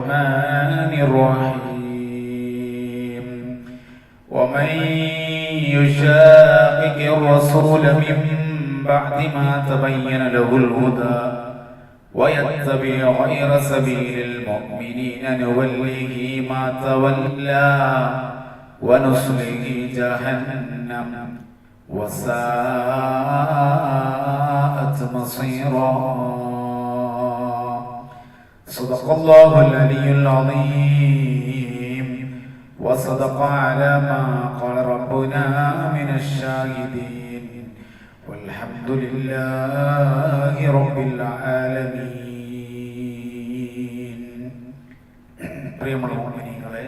الرحمن الرحيم. ومن يشاقق الرسول من بعد ما تبين له الهدى ويتبع غير سبيل المؤمنين نوله ما تولى ونصله جهنم وساءت مصيرا. صدق الله العلي العظيم وصدق على ما قال ربنا من الشاهدين والحمد لله رب العالمين പ്രിയമുള്ള മോഹിനികളെ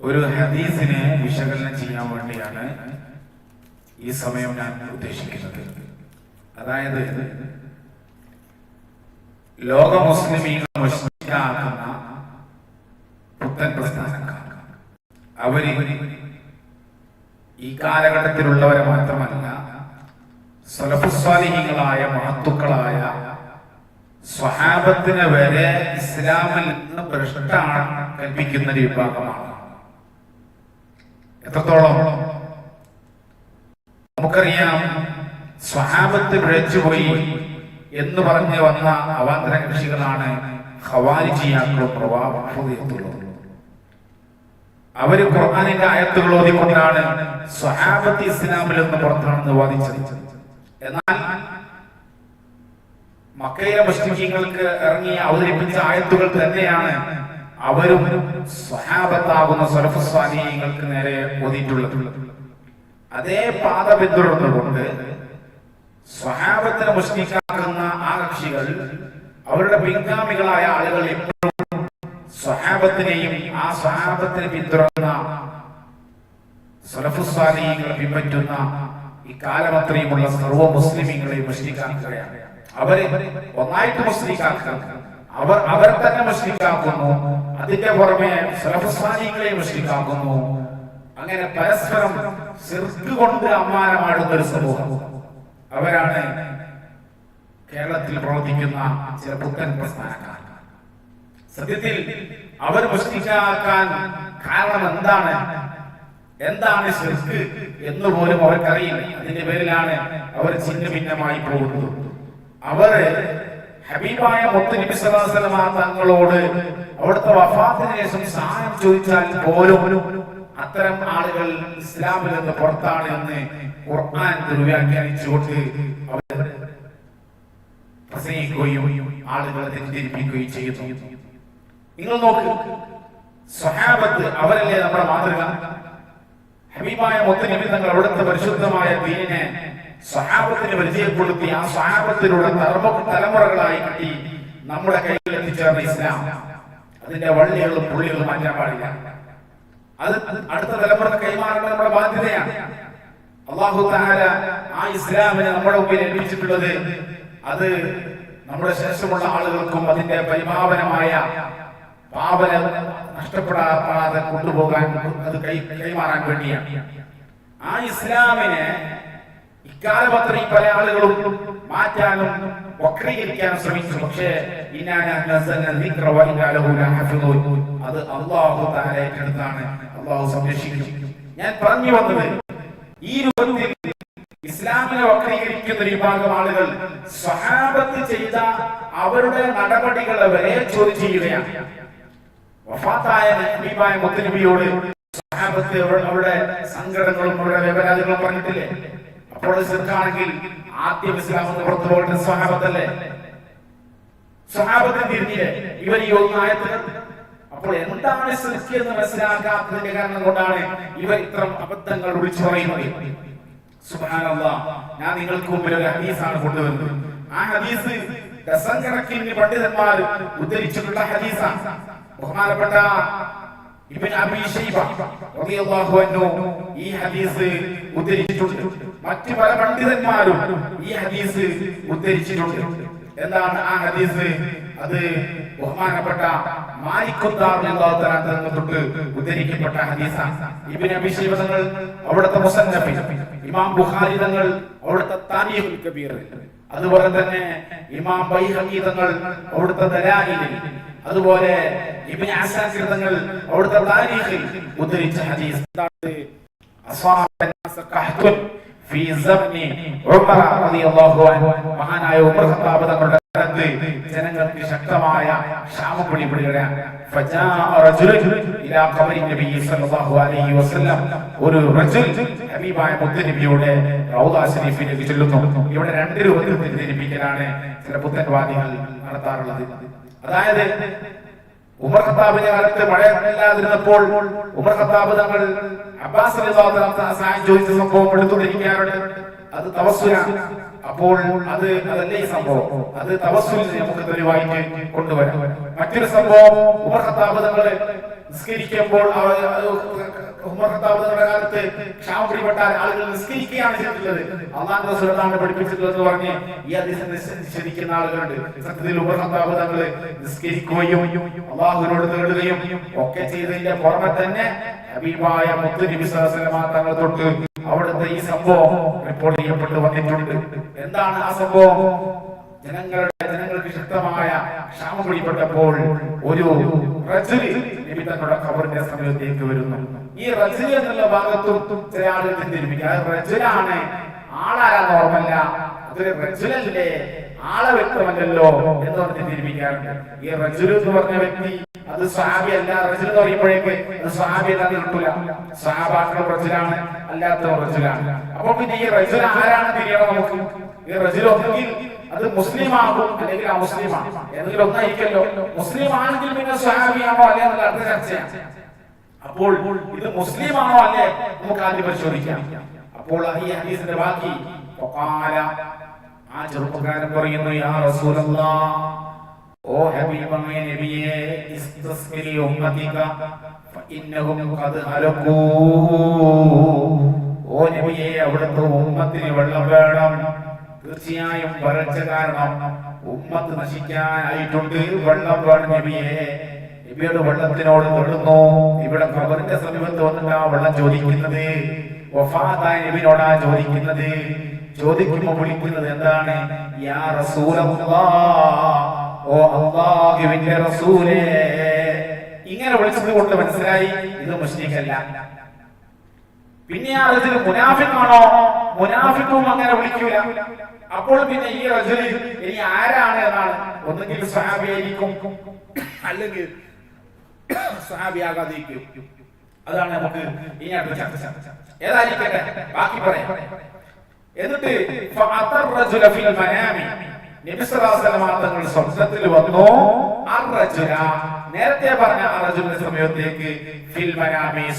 ഒരു ഹദീസിനെ വിശകലനം ചെയ്യാൻ വേണ്ടിയാണ് ഈ സമയം ഞാൻ ഉദ്ദേശിക്കുന്നത് അതായത് ലോക മുസ്ലിമീങ്ങൾ മുസ്ലിമാക്കുന്ന പുത്തൻ പ്രസ്ഥാനക്കാർ അവർ ഈ കാലഘട്ടത്തിലുള്ളവരെ മാത്രമല്ല സ്വലഭസ്വാലിഹികളായ മഹത്തുക്കളായ സ്വഹാബത്തിനെ വരെ ഇസ്ലാമിൽ നിന്ന് ഭ്രഷ്ടാണ് കൽപ്പിക്കുന്ന ഒരു വിഭാഗമാണ്. എത്രത്തോളം? നമുക്കറിയാം സ്വഹാബത്ത് പിഴച്ചുപോയി എന്ന് പറഞ്ഞ് വന്ന അവാന്തര കൃഷികളാണ് ഹവാരിജിയാക്കളും പ്രവാഹത്തുള്ളത് അവർ ഖുർആാനിന്റെ ആയത്തുകൾ ഓതിക്കൊണ്ടാണ് സ്വഹാബത്ത് ഇസ്ലാമിൽ നിന്ന് പുറത്താണെന്ന് വാദിച്ചത് എന്നാൽ മക്കയിലെ മുസ്ലിംകൾക്ക് ഇറങ്ങി അവതരിപ്പിച്ച ആയത്തുകൾ തന്നെയാണ് അവരും സ്വഹാബത്താകുന്ന സ്വലഫസ്വാനികൾക്ക് നേരെ ഓതിയിട്ടുള്ളത്. അതേ പാത പിന്തുടർന്നുകൊണ്ട് സ്വഹാബത്തിനെ മുസ്ലിക്കാക്കുന്ന ആ കക്ഷികൾ അവരുടെ പിൻഗാമികളായ ആളുകൾ എപ്പോഴും സ്വഹാബത്തിനെയും ആ സ്വഹാബത്തിനെ പിന്തുടർന്ന സലഫുസ്വാലികളെ പിൻപറ്റുന്ന ഈ കാലമത്രയുമുള്ള സർവ മുസ്ലിമീങ്ങളെയും മുസ്ലിക്കാക്കുകയാണ്. അവരെ ഒന്നായിട്ട് മുസ്ലിക്കാക്കുക. അവർ അവരെ തന്നെ മുസ്ലിക്കാക്കുന്നു. അതിന്റെ പുറമെ സലഫുസ്വാലികളെ മുസ്ലിക്കാക്കുന്നു. അങ്ങനെ പരസ്പരം സിർക്ക് കൊണ്ട് അമ്മാനമാടുന്ന ഒരു സമൂഹം. അവരാണ് കേരളത്തിൽ പ്രവർത്തിക്കുന്ന ചില പുത്തൻ പ്രസ്ഥാനക്കാർ. സത്യത്തിൽ അവർ മുസ്ലിക്കാക്കാൻ കാരണം എന്താണ്? എന്താണ് ശിർക്ക് എന്ന് പോലും അവർക്കറിയില്ല. അതിന്റെ പേരിലാണ് അവർ ചിന്ന ഭിന്നമായി പോകുന്നത്. അവർ ഹബീബായ മുത്തനബി വസല്ലമ തങ്ങളോട് അവിടുത്തെ വഫാത്തിന് ശേഷം സഹായം ചോദിച്ചാൽ പോലും അത്തരം ആളുകൾ ഇസ്ലാമിൽ നിന്ന് പുറത്താണ് എന്ന് ഖുർആൻ ദുർവ്യാഖ്യാനിച്ചുകൊണ്ട് അവർ പ്രസംഗിക്കുകയും ആളുകളെ തെറ്റിദ്ധരിപ്പിക്കുകയും ചെയ്യുന്നു. നിങ്ങൾ നോക്ക് സ്വഹാബത്ത് അവരല്ലേ നമ്മുടെ മാതൃക? ഹബീബായ മുത്ത് നബി തങ്ങൾ അവിടുത്തെ പരിശുദ്ധമായ ദീനിനെ സ്വഹാബത്തിന് പരിചയപ്പെടുത്തി ആ സ്വഹാബത്തിലൂടെ തലമു തലമുറകളായി കിട്ടി നമ്മുടെ കയ്യിൽ എത്തിച്ചേർന്ന ഇസ്ലാം. അതിന്റെ വള്ളികളും പുള്ളികളും മാറ്റാൻ പാടില്ല. അത് അടുത്ത തലമുറ കൈമാറേണ്ട നമ്മുടെ ബാധ്യതയാണ്. അള്ളാഹു താര ആ ഇസ്ലാമിനെ നമ്മുടെ മുമ്പിൽ ഏൽപ്പിച്ചിട്ടുള്ളത് അത് നമ്മുടെ ശേഷമുള്ള ആളുകൾക്കും അതിന്റെ പരിപാവനമായ പാവന നഷ്ടപ്പെടാതെ കൊണ്ടുപോകാൻ അത് കൈ കൈമാറാൻ വേണ്ടിയാണ്. ആ ഇസ്ലാമിനെ ഇക്കാലപത്രി പല ആളുകളും മാറ്റാനും വക്രീകരിക്കാനും ശ്രമിച്ചു. പക്ഷേ അത് അള്ളാഹു താരേറ്റെടുത്താണ് അള്ളാഹു സംരക്ഷിക്കും. ഞാൻ പറഞ്ഞു വന്നത് ഈ രൂപത്തിൽ ഇസ്ലാമിനെ വക്രീകരിക്കുന്ന ഒരു വിഭാഗം ആളുകൾ സ്വഹാബത്ത് ചെയ്ത അവരുടെ നടപടികളെ വരെ ചോദ്യം ചെയ്യുകയാണ്. വഫാത്തായ നബീബായ മുത്തനബിയോട് സ്വഹാബത്ത് അവരുടെ സങ്കടങ്ങളും അവരുടെ വ്യവരാജങ്ങളും പറഞ്ഞിട്ടില്ലേ? അപ്പോൾ ശിർക്കാണെങ്കിൽ ആദ്യം ഇസ്ലാം എന്ന് പുറത്തു പോകേണ്ട സ്വഹാബത്തല്ലേ? സ്വഹാബത്തിന് തിരിഞ്ഞില്ലേ ഇവർ ഈ ഒന്നായത്തിൽ അപ്പോൾ എന്താണ് സൃഷ്ടി എന്ന് മനസ്സിലാക്കാത്തതിന്റെ കാരണം കൊണ്ടാണ് ഇവർ ഇത്തരം അബദ്ധങ്ങൾ വിളിച്ചു പറയുന്നത്. ഞാൻ നിങ്ങൾക്ക് മുമ്പിൽ ഒരു ഹദീസാണ് കൊണ്ടുവരുന്നത്. ആ ഹദീസ് ഡസൻ പണ്ഡിതന്മാർ ഉദ്ധരിച്ചിട്ടുള്ള ഹദീസാണ്. ബഹുമാനപ്പെട്ട ഇബ്നു അബീ ഷൈബ റളിയല്ലാഹു ഈ ഹദീസ് ഉദ്ധരിച്ചിട്ടുണ്ട്. മറ്റു പല പണ്ഡിതന്മാരും ഈ ഹദീസ് ഉദ്ധരിച്ചിട്ടുണ്ട്. എന്താണ് ആ ഹദീസ്? അത് ബഹുമാനപ്പെട്ട തൊട്ട് ഉദ്ധരിക്കപ്പെട്ട ഹദീസ ഇബിൻ അബി ശൈബങ്ങൾ അവിടുത്തെ മുസന്നഫി ഇമാം ബുഖാരി തങ്ങൾ അവിടുത്തെ താരീഖുൽ കബീർ അതുപോലെ തന്നെ ഇമാം ബൈഹഖി തങ്ങൾ അവിടുത്തെ ദലായിലിൽ അതുപോലെ ഇബിൻ അസാക്കിർ തങ്ങൾ അവിടുത്തെ താരീഖിൽ ഉദ്ധരിച്ച ഹദീസ്. മഹാനായ ഉമർ ഖത്താബ് തങ്ങളുടെ കാലത്ത് ജനങ്ങൾക്ക് ശക്തമായ ക്ഷാമപ്പണി പിടികടയാണ് ഒരു ഹബീബായ മുത്തനബിയുടെ റൗദാ ശരീഫിലേക്ക് ചെല്ലുന്നു. ഇവിടെ രണ്ട് രൂപത്തിൽ തെറ്റിദ്ധരിപ്പിക്കലാണ് ചില പുത്തൻവാദികൾ നടത്താറുള്ളത്. അതായത് ഉമർ ഖത്താബിന്റെ കാലത്ത് മഴ ഇല്ലാതിരുന്നപ്പോൾ ഉമർ ഖത്താബ് തങ്ങൾ അബ്ബാസ് സഹായം ചോദിച്ച സംഭവം അത് തവസ്സുരാണ് അപ്പോൾ അത് അതല്ലേ സംഭവം? അത് തവസ്സുൽ നമുക്ക് തെളിവായിട്ട് കൊണ്ടുവരാം. മറ്റൊരു സംഭവം ഉമർ ഖത്താബ് തങ്ങൾ നിസ്കരിക്കുമ്പോൾ ഉമർ ഖത്താബ് തങ്ങളുടെ കാലത്ത് ക്ഷാമം പിടിപെട്ടാൽ ആളുകൾ നിസ്കരിക്കുകയാണ് ചെയ്തിട്ടുള്ളത്. അള്ളാഹു റസൂൽ അതാണ് പഠിപ്പിച്ചിട്ടുള്ളത് എന്ന് പറഞ്ഞ് ഈ അതിശയം നിഷേധിക്കുന്ന ആളുകളുണ്ട്. സത്യത്തിൽ ഉമർ ഖത്താബ് തങ്ങൾ നിസ്കരിക്കുകയും അള്ളാഹുവിനോട് തേടുകയും ഒക്കെ ചെയ്തതിന്റെ പുറമെ തന്നെ ഹബീബായ മുത്തു നബി സ്വല്ലല്ലാഹു അലൈഹി വസല്ലമ തങ്ങൾ തൊട്ട് അവിടുത്തെ ഈ സംഭവം റിപ്പോർട്ട് ചെയ്യപ്പെട്ട് വന്നിട്ടുണ്ട്. എന്താണ് ആ സംഭവം? ജനങ്ങളുടെ ജനങ്ങൾക്ക് ശക്തമായ ക്ഷാമം പിടിപ്പെട്ടപ്പോൾ ഒരു ഖബറിന്റെ സമയത്തേക്ക് വരുന്നു. ഈ റജുലി എന്നുള്ള ഭാഗത്തും ചില ആളുകൾ തെറ്റിദ്ധരിപ്പിക്കുക ആളാരാന്ന് ഓർമ്മല്ല ആളെ വ്യക്തമല്ലല്ലോ എന്ന് പറഞ്ഞ് തെറ്റിദ്ധരിപ്പിക്കാറുണ്ട് ഈ റജുലു എന്ന് പറഞ്ഞ വ്യക്തി അത് സ്വഹാബി അല്ല റജിൽ എന്ന് പറയുമ്പോഴേക്ക് അത് സ്വഹാബി അല്ലാതെ കിട്ടൂല സ്വഹാബാക്കൾ റജിലാണ് അല്ലാത്ത റജിലാണ്. അപ്പൊ പിന്നെ ഈ റജിൽ ആരാണ് തിരിയണം നമുക്ക്? ഈ റജിൽ ഒന്നെങ്കിൽ അത് മുസ്ലിം ആകും അല്ലെങ്കിൽ അമുസ്ലിമാണ്. ഏതെങ്കിലും ഒന്നായിരിക്കല്ലോ. മുസ്ലിം ആണെങ്കിൽ പിന്നെ സ്വഹാബിയാണോ അല്ലേ എന്നുള്ള അടുത്ത ചർച്ചയാണ്. അപ്പോൾ ഇത് മുസ്ലിം ആണോ അല്ലേ നമുക്ക് ആദ്യം പരിശോധിക്കാം. അപ്പോൾ ഈ ഹദീസിന്റെ ബാക്കി. ആ ചെറുപ്പക്കാരൻ പറയുന്നു യാ റസൂലല്ലാ ഓ ഹബീബായ നബിയെ ഇസ്തസ്ഖിരി ഉമ്മതിക ഫഇന്നഹും ഖദ് ഹലകൂ ഓ നബിയെ അവിടുത്തെ ഉമ്മത്തിന് വെള്ളം വേണം. തീർച്ചയായും വരൾച്ച കാരണം ഉമ്മത്ത് നശിക്കാനായിട്ടുണ്ട്. വെള്ളം വേണം നബിയെ. നബിയുടെ വെള്ളത്തിനോട് തൊടുന്നു. ഇവിടെ ഖബറിന്റെ സമീപത്ത് വന്നിട്ട് ആ വെള്ളം ചോദിക്കുന്നത്. വഫാത്തായ നബിനോടാ ചോദിക്കുന്നത്. ചോദിക്കുമ്പോ വിളിക്കുന്നത് എന്താണ്? യാ റസൂലല്ലാ ഓ അള്ളാഹുവിന്റെ റസൂലേ. ഇങ്ങനെ വിളിച്ചത് കൊണ്ട് മനസ്സിലായി ഇത് മുസ്ലിമല്ല. പിന്നെ ആ റജുൽ മുനാഫിക്കാണോ? മുനാഫിക്കും അങ്ങനെ വിളിക്കൂല. അപ്പോൾ പിന്നെ ഈ റജുൽ ഇനി ആരാണ് എന്നാണ് ഒന്നുകിൽ സഹാബിയായിരിക്കും അല്ലെങ്കിൽ സഹാബിയാകാതിരിക്കും അതാണ് നമുക്ക് ഇനി അടുത്ത ചർച്ച. ഏതായിരിക്കട്ടെ? ബാക്കി പറയാം. എന്നിട്ട് തങ്ങൾ സ്വപ്നത്തിൽ വന്നു? നേരത്തെ പറഞ്ഞ അർജുന സമയത്തേക്ക്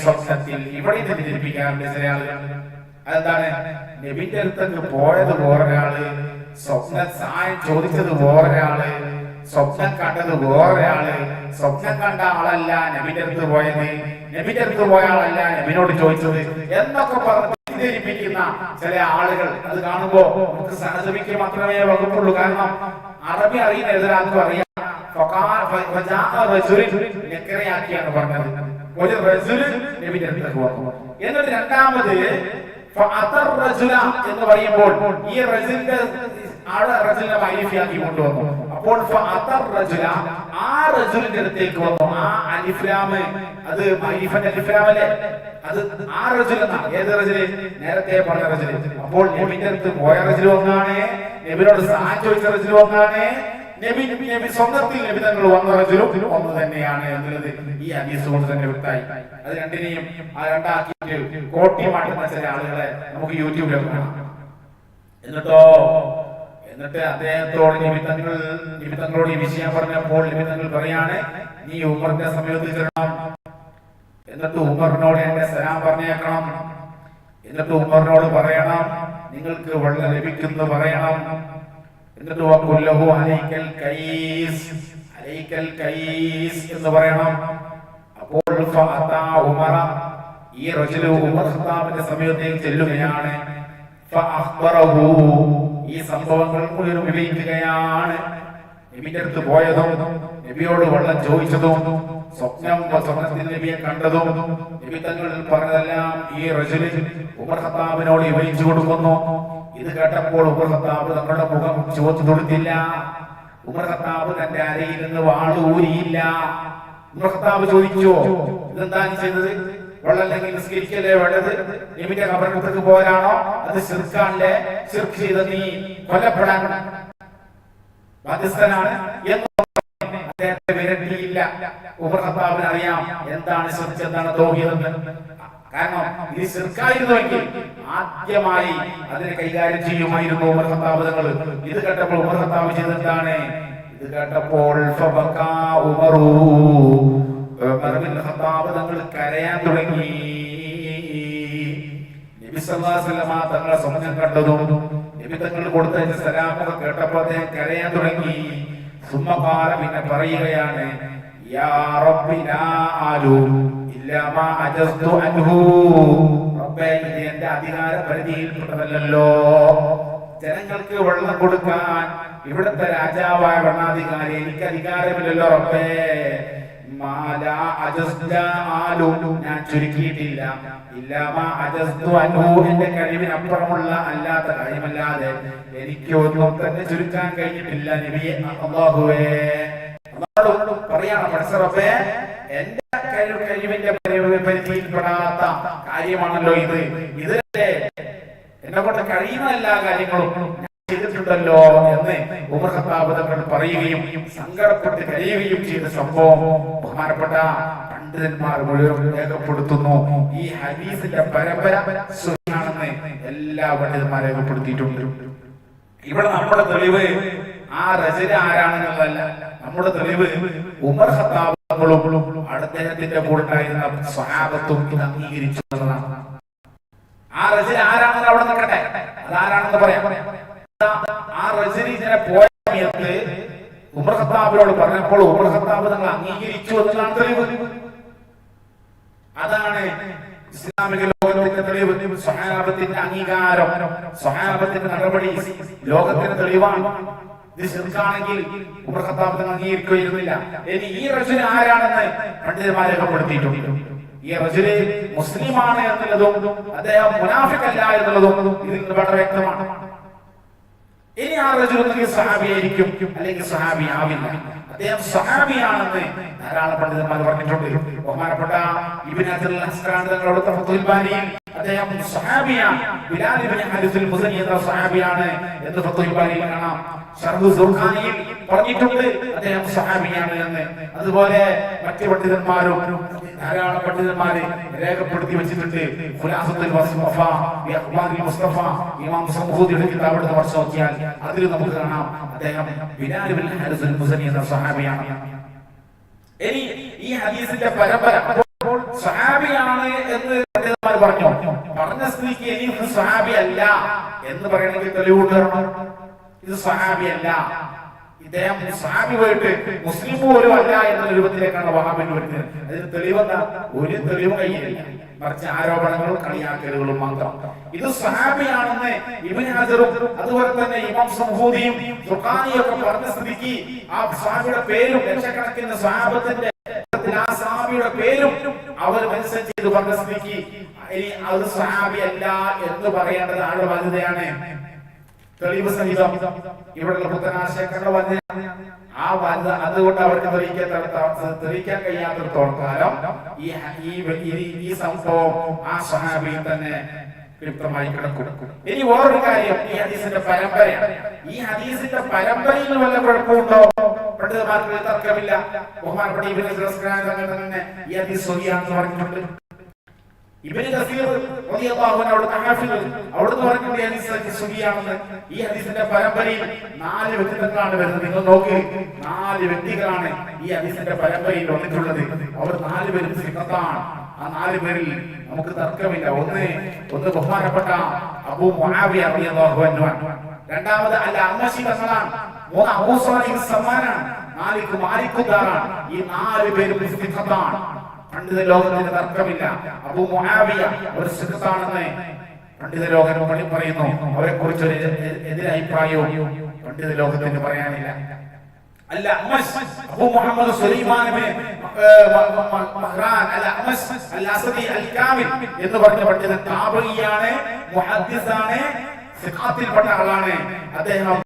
സ്വപ്നത്തിൽ ഇവിടെ തെറ്റിദ്ധരിപ്പിക്കാറുണ്ട് ചില അതെന്താണ്? നബിന്റെ അടുത്തേക്ക് പോയത് വേറൊരാൾ സ്വപ്ന സഹായം ചോദിച്ചത് വേറൊരാൾ സ്വപ്നം കണ്ടത് വേറൊരാൾ സ്വപ്നം കണ്ട ആളല്ല നബിന്റെ അടുത്ത് പോയത്. നബിന്റെ അടുത്ത് പോയ ആളല്ല നബിനോട് ചോദിച്ചത് എന്നൊക്കെ പറഞ്ഞ് തെറ്റിദ്ധരിപ്പിക്കുന്ന ചില ആളുകൾ. അത് കാണുമ്പോ നമുക്ക് സഹജമിക്ക് മാത്രമേ വകുപ്പുള്ളൂ. കാരണം അറബി അറിയുന്ന ഏതൊരാൾക്കും അറിയാം. എക്കരയാക്കിയാണ് പറഞ്ഞത്. ഒരു നബിന്റെ എന്നിട്ട് രണ്ടാമത് എന്ന് പറയുമ്പോൾ ഈ റസിലിന്റെ ആളെ റജുലിനെ വൈഫിയാക്കി കൊണ്ടുവന്നു. അപ്പോൾ റജുല ആ റജുലിന്റെ അടുത്തേക്ക് വന്നു. ആ അലിഫ്ലാമ് അത് മൈലിഫന്റെ അലിഫ്ലാം അല്ലേ അത് ആ റജുൽ ഏത് റജുൽ? നേരത്തെ പറഞ്ഞ റജുൽ. അപ്പോൾ നബിന്റെ അടുത്ത് പോയ റജുൽ ഒന്നാണ് നബിനോട് സഹായം ചോദിച്ച റജുൽ ഒന്നാണ് നബി നബി സ്വന്തത്തിൽ നബി തങ്ങൾ വന്ന റജുലും ഒന്ന് തന്നെയാണ് എന്നുള്ളത് ഈ ഹദീസ് കൊണ്ട് തന്നെ വ്യക്തമായി. അത് രണ്ടിനെയും ആ രണ്ടാക്കിയിട്ട് കോട്ടി മാറ്റുന്ന ചില ആളുകളെ നമുക്ക് യൂട്യൂബിലൊക്കെ കാണാം. എന്നിട്ടോ? എന്നിട്ട് അദ്ദേഹത്തോട് നിമിത്തങ്ങൾ നിമിത്തങ്ങളോട് ഈ വിഷയം പറഞ്ഞപ്പോൾ നിമിത്തങ്ങൾ പറയാണ് നീ ഉമറിന്റെ സമയത്ത് ചെല്ലണം. എന്നിട്ട് ഉമറിനോട് എന്റെ സലാം പറഞ്ഞേക്കണം. എന്നിട്ട് ഉമറിനോട് പറയണം നിങ്ങൾക്ക് വെള്ളം ലഭിക്കുന്നു പറയണം. എന്നിട്ട് വഖുല്ലഹു അലൈക്കൽ കൈസ് അലൈക്കൽ കൈസ് എന്ന് പറയണം. അപ്പോൾ ഫഅതാ ഉമറ ഈ റജുലു ഉമർ ഖത്താബിന്റെ സമയത്തേക്ക് ചെല്ലുകയാണ്. ഫഅഖ്ബറഹു ഈ സംഭവങ്ങൾ മുഴുവൻ വിവരിക്കുകയാണ്. നബിന്റെ അടുത്ത് പോയതും നബിയോട് വെള്ളം ചോദിച്ചതും സ്വപ്നം സ്വപ്നത്തിൽ നബിയെ കണ്ടതും നബി തങ്ങൾ പറഞ്ഞതെല്ലാം ഈ റജുലിൽ ഉമർ ഖത്താബിനോട് വിവരിച്ചു കൊടുക്കുന്നു. ഇത് കേട്ടപ്പോൾ ഉമർ തങ്ങളുടെ മുഖം ചുവത്തു തൊടുത്തില്ല ഉമർ തന്റെ അരയിൽ നിന്ന് വാളൂരിയില്ല ഉമർ ചോദിച്ചോ ഇതെന്താ ചെയ്തത്? വെള്ളല്ലെങ്കിൽ നിസ്കരിക്കല്ലേ വേണ്ടത്? നിമിന്റെ കബറടുത്തേക്ക് പോരാണോ അത് ശിർക്കാണല്ലേ ശിർക്ക് ചെയ്ത നീ കൊല്ലപ്പെടാൻ ബാധ്യസ്ഥനാണ് എന്ന് അദ്ദേഹത്തെ വിരട്ടിയില്ല. ഉമർ ഖത്താബിന് അറിയാം എന്താണ് ശ്രദ്ധിച്ച് എന്താണ് തോന്നിയതെന്ന് കാരണം ഇത് ശിർക്കായിരുന്നുവെങ്കിൽ ആദ്യമായി അതിനെ കൈകാര്യം ചെയ്യുമായിരുന്നു ഉമർ നിങ്ങൾ ഇത് കേട്ടപ്പോൾ ഉമർ ഖത്താബ് ചെയ്തെന്താണ് ഇത് കേട്ടപ്പോൾ തങ്ങൾ കരയാൻ തുടങ്ങി. തങ്ങളെ സ്വപ്നം കണ്ടതും നബി തങ്ങൾ കൊടുത്ത സലാമൊക്കെ കേട്ടപ്പോൾ അദ്ദേഹം കരയാൻ തുടങ്ങി. സുമ്മപാല പിന്നെ പറയുകയാണ് എന്റെ അധികാര പരിധിയിൽപ്പെട്ടതല്ലോ ജനങ്ങൾക്ക് വെള്ളം കൊടുക്കാൻ ഇവിടുത്തെ രാജാവായ ഭരണാധികാരി എനിക്ക് അധികാരമില്ലല്ലോ റബ്ബേ. ഞാൻ ചുരുക്കിയിട്ടില്ല. എന്റെ കഴിവിനപ്പുറമുള്ള അല്ലാത്ത കാര്യമല്ലാതെ എനിക്ക് ഒന്നും തന്നെ ചുരുക്കാൻ കഴിഞ്ഞിട്ടില്ല നബിയെ അള്ളാഹുവോട് പറയാണ് പഠിച്ചറപ്പേ എന്റെ കഴിവ് കഴിവിന്റെ പരിധി- പരിധിയിൽപ്പെടാത്ത കാര്യമാണല്ലോ ഇത്. ഇതല്ലേ എന്നെ കൊണ്ട് കഴിയുന്ന എല്ലാ കാര്യങ്ങളും ചെയ്തിട്ടുണ്ടല്ലോ എന്ന് ഉമർ ഖത്താബ് തങ്ങൾ പറയുകയും സങ്കടപ്പെട്ട് കരയുകയും ചെയ്ത സംഭവം. ബഹുമാനപ്പെട്ട പണ്ഡിതന്മാർ മുഴുവൻ രേഖപ്പെടുത്തുന്നു. ഈ ഹദീസിന്റെ പരമ്പര സുഖാണെന്ന് എല്ലാ പണ്ഡിതന്മാരും രേഖപ്പെടുത്തിയിട്ടുണ്ട്. ഇവിടെ നമ്മുടെ തെളിവ് ആ രചന ആരാണെന്നുള്ളതല്ല. നമ്മുടെ തെളിവ് ഉമർ സത്താപങ്ങളും അദ്ദേഹത്തിന്റെ കൂടെ ഉണ്ടായിരുന്ന സ്വഹാബത്തും ഇത് അംഗീകരിച്ചു എന്നതാണ് ആ രചന ആരാണെന്ന് അവിടെ നിൽക്കട്ടെ. അതാരാണെന്ന് പറയാം. ആ രചന ഇങ്ങനെ പോയ സമയത്ത് ഉമർ ഖത്താബിനോട് പറഞ്ഞപ്പോൾ ഉമർ ഖത്താബ് തങ്ങൾ അംഗീകരിച്ചു എന്നതാണ് തെളിവ്. അതാണ് ഇസ്ലാമിക ലോകത്തിന്റെ തെളിവ്. സ്വഹാബത്തിന്റെ അംഗീകാരം. സ്വഹാബത്തിന്റെ നടപടി ലോകത്തിന്റെ തെളിവാണ്. ഇത് ഉമർ ഖത്താബ് തങ്ങൾ അംഗീകരിക്കുകയിരുന്നില്ല. ഇനി ഈ റജുൽ ആരാണെന്ന് പണ്ഡിതന്മാർ രേഖപ്പെടുത്തിയിട്ടുണ്ട്. ഈ റജുൽ മുസ്ലിമാണ് എന്നുള്ളതും അദ്ദേഹം മുനാഫിക്കല്ല എന്നുള്ളതും ഇതിൽ വളരെ വ്യക്തമാണ്. ഇനി ആ ഒന്നുകിൽ സഹാബിയായിരിക്കും അല്ലെങ്കിൽ സഹാബി ആവില്ല. അദ്ദേഹം സഹാബിയാണെന്ന് ധാരാളം പണ്ഡിതന്മാർ പറഞ്ഞിട്ടുണ്ട്. ബഹുമാനപ്പെട്ട ഇബ്നു അബ്ദുൽ ഹസ്കാൻ തങ്ങളുടെ ഫത്തുൽ ബാരിയിൽ അദ്ദേഹം സഹാബിയാണ് ബിലാൽ ഇബ്നു ഹാരിസുൽ മുസനി എന്ന സഹാബിയാണ് എന്ന് ഫത്തുൽ ബാരിയിൽ കാണാം. ശർഹു സുർഖാനിയിൽ പറഞ്ഞിട്ടുണ്ട് അദ്ദേഹം സഹാബിയാണ് എന്ന്. അതുപോലെ മറ്റു പണ്ഡിതന്മാരും ധാരാളം പണ്ഡിതന്മാരെ രേഖപ്പെടുത്തി വെച്ചിട്ടുണ്ട്. ഖുലാസത്തുൽ വസ്ഫ ബി അഖ്ബാറിൽ മുസ്തഫ ഇമാം സമൂദിയുടെ കിതാബ് എടുത്ത് വർഷം നോക്കിയാൽ അതിൽ നമുക്ക് കാണാം. അദ്ദേഹം ബിലാൽ ബിൻ ഹാരിസുൽ മുസനി എന്ന സഹാബിയാണ്. ഈ ഹദീസിന്റെ പരമ്പര അപ്പോൾ എന്ന് പണ്ഡിതന്മാർ പറഞ്ഞു? പറഞ്ഞ സ്ത്രീക്ക് ഇനി സഹാബി അല്ല എന്ന് പറയണമെങ്കിൽ തരണം. ഇത് സഹാബി അല്ല ഇദ്ദേഹം സഹാബി പോയിട്ട് മുസ്ലിം പോലും അല്ല എന്ന രൂപത്തിലേക്കാണ് വഹാബിൻ വരുന്നത്. അതിന് തെളിവെന്താ? ഒരു തെളിവ് കയ്യിലില്ല. മറിച്ച് ആരോപണങ്ങളും കളിയാക്കലുകളും മാത്രം. ഇത് സഹാബിയാണെന്ന് ഇബിൻ ഹജറും അതുപോലെ തന്നെ ഇമാം സംഹൂദിയും സുഖാനിയും ഒക്കെ പറഞ്ഞ സ്ഥിതിക്ക് ആ സഹാബിയുടെ പേരും ലക്ഷക്കണക്കിന് സഹാബത്തിന്റെ ആ സഹാബിയുടെ പേരും അവർ മെൻഷൻ ചെയ്ത് പറഞ്ഞ സ്ഥിതിക്ക് ഇനി അത് സഹാബി അല്ല എന്ന് പറയേണ്ടത് ആളുടെ ബാധ്യതയാണ് തെളിവ് സഹിതം ഇവിടെയുള്ള പുത്തനാശയക്കാരുടെ ബാധ്യതയാണ് ആ ബാധ്യത അതുകൊണ്ട് അവർക്ക് തെളിയിക്കാൻ തെളിയിക്കാൻ കഴിയാത്തടത്തോളം കാലം ഈ സംഭവം ആ സഹാബിയിൽ തന്നെ ക്ലിപ്തമായി കിടക്കും. ഇനി വേറൊരു കാര്യം ഈ ഹദീസിന്റെ പരമ്പരയാണ്. ഈ ഹദീസിന്റെ പരമ്പരയിൽ വല്ല കുഴപ്പമുണ്ടോ? പണ്ഡിതന്മാർക്ക് തർക്കമില്ല. ബഹുമാനപ്പെട്ട ഇബിന് തന്നെ ഈ ഹദീസ് സ്വഹിയാണെന്ന് പറഞ്ഞിട്ടുണ്ട്. ഇബ്നു കസീർ റളിയല്ലാഹു അൻഹു അവിടുത്തെ ഹാഫിദ് അവിടുന്ന് പറഞ്ഞിട്ടുണ്ട് ഈ ഹദീസിന്റെ പരമ്പരയിൽ നാല് വ്യക്തിത്വങ്ങളാണ് വരുന്നത്. നിങ്ങൾ നോക്ക് നാല് വ്യക്തികളാണ് ഈ ഹദീസിന്റെ പരമ്പരയിൽ വന്നിട്ടുള്ളത്. അവർ നാല് പേരും സിഖത്താണ്. ആ നാല് പേരിൽ നമുക്ക് തർക്കമില്ല. ഒന്ന് ഒന്ന് ബഹുമാനപ്പെട്ട അബൂ മുആവിയ റളിയല്ലാഹു അൻഹു രണ്ടാമത് അല്ല അമ്മശി തങ്ങളാണ്. മൂന്ന് അബൂ സാലിഹ് സമ്മാനാണ്. നാലിക്ക് മാലിക്കുകാരാണ്. ഈ നാല് പേരും സിഖത്താണ് പണ്ഡിത ലോകത്തിന് തർക്കമില്ല. അബു മുആവിയ ഒരു സിഖത്താണെന്ന് പണ്ഡിത ലോകം പണി പറയുന്നു. അവരെ കുറിച്ച് ഒരു എതിരഭിപ്രായവും പണ്ഡിത ലോകത്തിന് പറയാനില്ല. അല്ല അബു മുഹമ്മദ് സുലൈമാൻ മഹ്റാൻ അല്ല അമസ് അൽ അസദി അൽ കാമിൽ എന്ന് പറഞ്ഞ പണ്ഡിതൻ താബിയാണ് മുഹദ്ദിസാണ് സിഖാത്തിൽപ്പെട്ട ആളാണ്. അദ്ദേഹം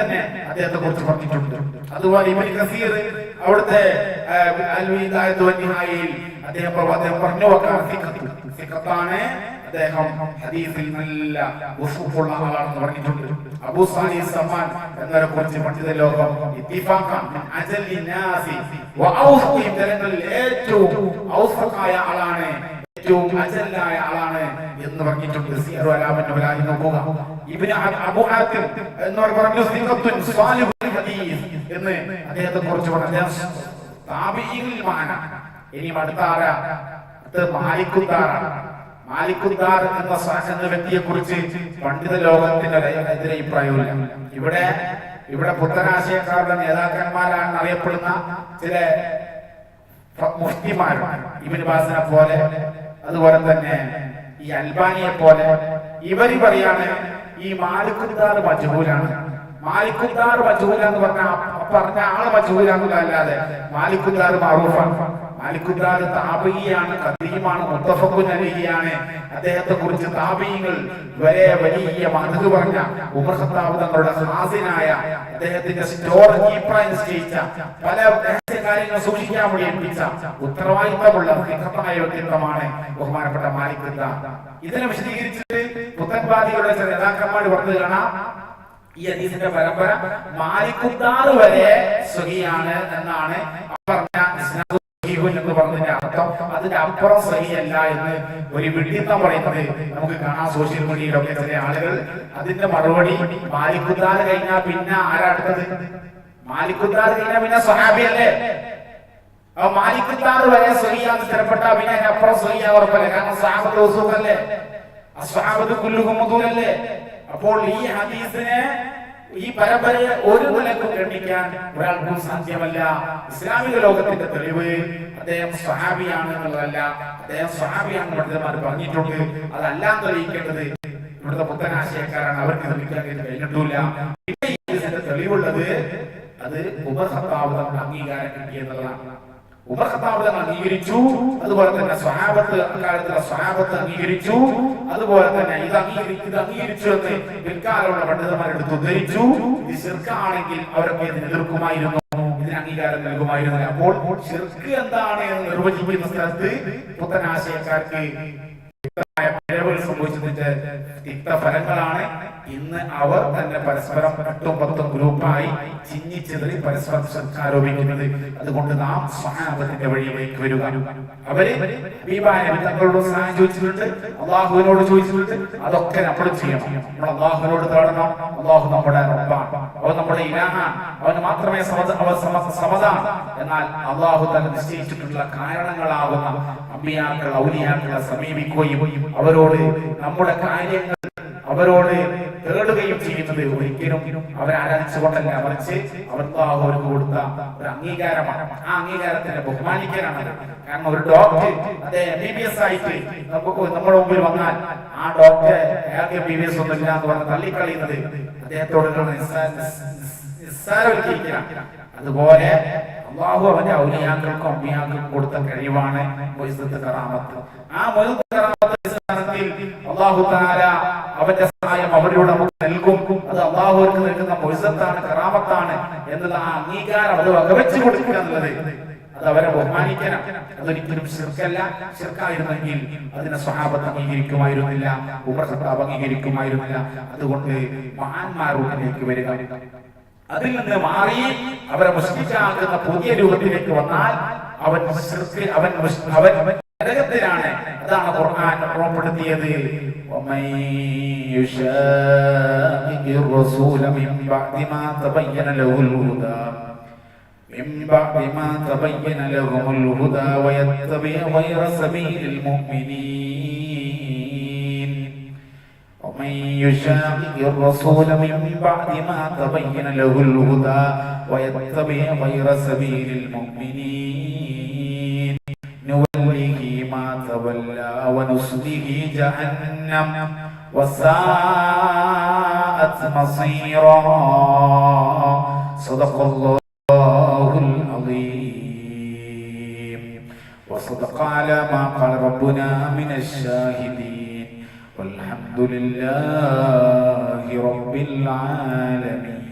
തന്നെ പറഞ്ഞിട്ടുണ്ട്. കസീർ പറഞ്ഞു അദ്ദേഹം ഹദീസിൽ പറഞ്ഞിട്ടുണ്ട്. അബൂ സമാൻ പണ്ഡിത ലോകം ഏറ്റവും ആളാണ് ഏറ്റവും അജല്ലായ ആളാണ് എന്ന് പറഞ്ഞിട്ടുണ്ട്. സീറോ അലാമൻ വലാഹി നോക്കുക. ഇബ്നു അബ്- സ്വാലിഹുൽ ഹദീസ് എന്ന് അദ്ദേഹത്തെ കുറിച്ച് പറഞ്ഞു. മാലിക്കുദ്ദാർ എന്ന എന്ന വ്യക്തിയെ കുറിച്ച് പണ്ഡിത ലോകത്തിന്റെ എതിരെ അഭിപ്രായമില്ല ഇവിടെ ഇവിടെ പുത്തനാശയക്കാരുടെ നേതാക്കന്മാരാണെന്ന് അറിയപ്പെടുന്ന ചില മുഫ്തിമാരുണ്ട് ഇബിൻ ബാസിനെ പോലെ അതുപോലെ തന്നെ ഈ അൽബാനിയെ പോലെ ഇവർ പറയാണ് ഈ മാലിക്കുദ്ദാർ മജൂലാണ് മാലിക്കുദ്ദാർ മജൂല എന്ന് പറഞ്ഞ പറഞ്ഞ ആൾ മജഹൂലാന്നല്ലാതെ മാലിക്കുദ്ദാർ മാറൂഫാണ്. മാലിക്കുദ്ദാർ താപീയാണ് കദീമാണ് മുത്തഫഖുൻ അലഹിയാണ് അദ്ദേഹത്തെ കുറിച്ച് താപീങ്ങൾ വരെ വലിയ മധു പറഞ്ഞ ഉമർ ഖത്താബ് തങ്ങളുടെ ഹാസിനായ അദ്ദേഹത്തിന്റെ സ്റ്റോർ കീപ്പറായി നിശ്ചയിച്ച പല കാര്യങ്ങൾ സൂക്ഷിക്കാൻ വേണ്ടി ഏൽപ്പിച്ച ഉത്തരവാദിത്തമുള്ള നിഖത്തായ വ്യക്തിത്വമാണ് ബഹുമാനപ്പെട്ട മാലിക് ഇതിനെ വിശദീകരിച്ചിട്ട് പുത്തൻവാദികളുടെ ചില നേതാക്കന്മാർ പറഞ്ഞത് കാണാം. ഈ ഹദീസിന്റെ പരമ്പര മാലിക്കുദ്ദാർ വരെ സുഖിയാണ് എന്നാണ് പറഞ്ഞ പറഞ്ഞതിന്റെ അർത്ഥം അതിന്റെ അപ്പുറം സഹിയല്ല എന്ന് ഒരു വിഡിത്തം പറയുന്നത് നമുക്ക് കാണാം. സോഷ്യൽ മീഡിയയിലൊക്കെ ചില ആളുകൾ അതിന്റെ മറുപടി മാലിക്കുദ്ദാർ കഴിഞ്ഞാൽ പിന്നെ ആരാ അടുത്തത് മാലിക്കുദ്ദാർ കഴിഞ്ഞാൽ പിന്നെ സഹാബിയല്ലേ മാലിക്കുദ്ദാർ വരെ സഹിയാന്ന് സ്ഥിരപ്പെട്ട പിന്നെ അതിന്റെ അപ്പുറം സഹിയാ ഉറപ്പല്ലേ? കാരണം സാഹബത്ത് വസൂഖല്ലേ? അസ്വാബത്ത് കുല്ലുഹുമുദൂലല്ലേ അപ്പോൾ ഈ ഹദീസിനെ ഈ പരമ്പരയെ ഒരു നിലക്കും ഖണ്ഡിക്കാൻ ഒരാൾക്കും സാധ്യമല്ല. ഇസ്ലാമിക ലോകത്തിന്റെ തെളിവ് അദ്ദേഹം സ്വഹാബിയാണ് എന്നുള്ളതല്ല. അദ്ദേഹം സ്വഹാബിയാണ് പണ്ഡിതന്മാർ പറഞ്ഞിട്ടുണ്ട്. അതല്ലാന്ന് തെളിയിക്കേണ്ടത് ഇവിടുത്തെ പുത്തനാശയക്കാരാണ് അവർക്ക് തെളിയിക്കാൻ കഴിഞ്ഞിട്ടില്ല. തെളിവുള്ളത് അത് തമ്മിൽ അംഗീകാരം കിട്ടിയെന്നുള്ളതാണ്. തങ്ങൾ അംഗീകരിച്ചു അതുപോലെ തന്നെ സ്വഹാബത്ത് അക്കാലത്തിലെ സ്വഹാബത്ത് അംഗീകരിച്ചു. അതുപോലെ തന്നെ ഇത് അംഗീകരി ഇത് അംഗീകരിച്ചു എന്ന് പിൽക്കാലമുള്ള പണ്ഡിതന്മാർ എടുത്ത് ഉദ്ധരിച്ചു. ഇത് ശിർക്കാണെങ്കിൽ അവരൊക്കെ ഇതിന് എതിർക്കുമായിരുന്നു. ഇതിന് അംഗീകാരം നൽകുമായിരുന്നില്ല. അപ്പോൾ ശിർക്ക് എന്താണ് എന്ന് നിർവചിക്കുന്ന സ്ഥലത്ത് പുത്തനാശയക്കാർക്ക് പിഴവുകൾ സംഭവിച്ചതിന്റെ തിക്തഫലങ്ങളാണ് ഇന്ന് അവർ തന്നെ പരസ്പരം എട്ടും പത്തും ഗ്രൂപ്പായി ചിഹ്നിച്ചതിൽ പരസ്പരം ആരോപിക്കുന്നത് അതുകൊണ്ട് നാം സഹാബത്തിന്റെ വഴിയിലേക്ക് വരിക. അവർ തങ്ങളോട് സഹായം ചോദിച്ചിട്ടുണ്ട് അള്ളാഹുവിനോട് ചോദിച്ചിട്ടുണ്ട്. അതൊക്കെ നമ്മൾ ചെയ്യണം. നമ്മൾ അള്ളാഹുവിനോട് തേടണം. അള്ളാഹു നമ്മുടെ റബ്ബാണ്. അവൻ നമ്മുടെ ഇലാഹാൻ അവന് മാത്രമേ സമതാണ്. എന്നാൽ അള്ളാഹു തന്നെ നിശ്ചയിച്ചിട്ടുള്ള കാരണങ്ങളാകുന്ന അമ്പിയാക്കൾ ഔലിയാക്കളെ സമീപിക്കുകയും അവരോട് നമ്മുടെ കാര്യങ്ങൾ അവരോട് തേടുകയും ചെയ്യുന്നത് ഒരിക്കലും അവരെ ആരാധിച്ചുകൊണ്ടല്ല മറിച്ച് അവർക്ക് അവർക്ക് കൊടുത്ത ഒരു അംഗീകാരമാണ്. ആ അംഗീകാരത്തിന്റെ ബഹുമാനിക്കാനാണ് കാരണം ഒരു ഡോക്ടർ അതെ എം ബി ബി എസ് ആയിട്ട് നമുക്ക് നമ്മുടെ മുമ്പിൽ വന്നാൽ ആ ഡോക്ടർ അയാൾക്ക് എം ബി ബി എസ് ഒന്നുമില്ല എന്ന് പറഞ്ഞ് തള്ളിക്കളയുന്നത് അദ്ദേഹത്തോട് അതുപോലെ അള്ളാഹു അവന്റെ ഔലിയാക്കൾക്കും അമ്മിയാക്കൾക്കും കൊടുത്ത കഴിവാണ് ആ അടിസ്ഥാനത്തിൽ അള്ളാഹു താര അവന്റെ സഹായം അവരോട് നമുക്ക് നൽകും. അത് അള്ളാഹുവിന് നൽകുന്ന മൊയ്സത്താണ് കറാമത്താണ് എന്നുള്ള ആ അംഗീകാരം അത് വകവെച്ചു കൊടുക്കുക എന്നുള്ളത്. അത് അവരെ ബഹുമാനിക്കണം. അതൊരിക്കലും ശിർക്കല്ല. ശിർക്കായിരുന്നെങ്കിൽ അതിനെ സ്വഹാബത്ത് അംഗീകരിക്കുമായിരുന്നില്ല ഉമർ ഖത്താബ് അംഗീകരിക്കുമായിരുന്നില്ല. അതുകൊണ്ട് മഹാന്മാരൂപിലേക്ക് വരിക. അതിൽ നിന്ന് മാറി അവരെ മുസ്ലിക്കാക്കുന്ന പുതിയ രൂപത്തിലേക്ക് വന്നാൽ അവൻ അവൻ അവൻ നരകത്തിലാണ്. അതാണ് ഖുർആൻ ഓർമ്മപ്പെടുത്തിയത്. ومن يشاقق الرسول من بعد ما تبين له الهدى من بعد ما تبين لهم الهدى ويتبع غير سبيل المؤمنين. ومن يشاقق الرسول من بعد ما تبين له الهدى ويتبع غير سبيل المؤمنين. نوله ما تولى ونصله جهنم. وساءت مصيرا. صدق الله العظيم. وصدق على ما قال ربنا من الشاهدين. الحمد لله رب العالمين.